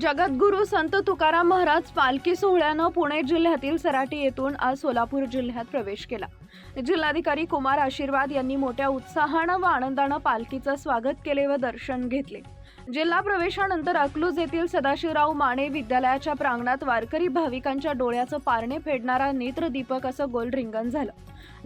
जगद्गुरू संत तुकाराम महाराज पालखी सोहळ्यानं पुणे जिल्ह्यातील सराटी येथून आज सोलापूर जिल्ह्यात प्रवेश केला. जिल्हाधिकारी कुमार आशीर्वाद यांनी मोठ्या उत्साहानं व आनंदानं पालखीचं स्वागत केले व दर्शन घेतले. जिल्हा प्रवेशानंतर अकलूज येथील सदाशिवराव माने विद्यालयाच्या प्रांगणात वारकरी भाविकांच्या डोळ्याचं पारणे फेडणारा नेत्रदीपक असं गोल रिंगण झालं.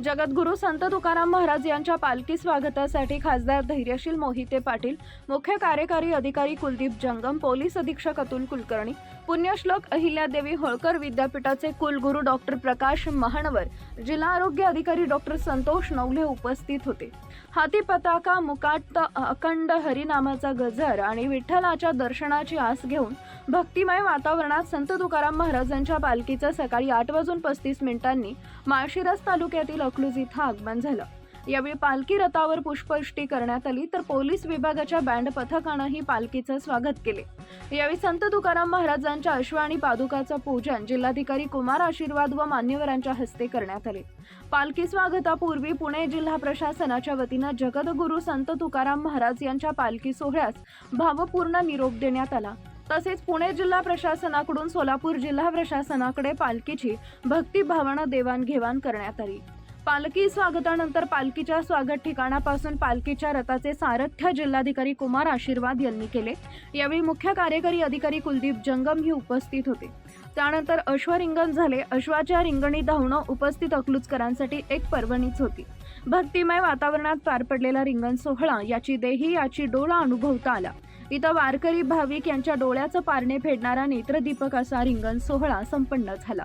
जगद्गुरू संत तुकाराम महाराज यांच्या पालखी स्वागतासाठी खासदार धैर्यशील मोहिते पाटील मुख्य कार्यकारी अधिकारी कुलदीप जंगम पोलीस अधीक्षक अतुल कुलकर्णी पुण्यश्लोक अहिल्यादेवी होळकर विद्यापीठाचे कुलगुरू डॉक्टर प्रकाश महानवर जिल्हा आरोग्य अधिकारी डॉक्टर संतोष नवले उपस्थित होते. हाती पताका मुकाट अखंड हरिनामाचा गजर आणि विठ्ठलाच्या दर्शनाची आस घेऊन भक्तिमय वातावरणात संत तुकाराम महाराजांच्या पालखीचं सकाळी आठ वाजून पस्तीस मिनिटांनी माळशिरस तालुक्यातील अकलूज इथं आगमन झालं. यावेळी पालखी रथावर पुष्पवृष्टी करण्यात आली तर पोलीस विभागाच्या बँड पथकानंही पालखीचं स्वागत केले. यावेळी संत तुकाराम महाराजांच्या अश्व आणि पादुकाचं पूजन जिल्हाधिकारी कुमार आशीर्वाद व मान्यवरांच्या हस्ते करण्यात आले. पालखी स्वागतापूर्वी पुणे जिल्हा प्रशासनाच्या वतीनं जगदगुरु संत तुकाराम महाराज यांच्या पालखी सोहळ्यास भावपूर्ण निरोप देण्यात आला. तसेच पुणे जिल्हा प्रशासनाकडून सोलापूर जिल्हा प्रशासनाकडे पालखीची भक्तिभावना देवाणघेवाण करण्यात आली. पालखी स्वागतानंतर पालखीच्या स्वागत ठिकाणापासून पालखीच्या रथाचे सारथ्य जिल्हाधिकारी कुमार आशीर्वाद यांनी केले. यावेळी मुख्य कार्यकारी अधिकारी कुलदीप जंगम ही उपस्थित होते. त्यानंतर अश्वरिंगण झाले. अश्वाच्या रिंगणी धावणं उपस्थित अकलूजकरांसाठी एक पर्वणीच होती. भक्तिमय वातावरणात पार पडलेला रिंगण सोहळा याची देही याची डोळा अनुभवता आला. इथं वारकरी भाविक यांच्या डोळ्याचं पारणे फेडणारा नेत्रदीपक असा रिंगण सोहळा संपन्न झाला.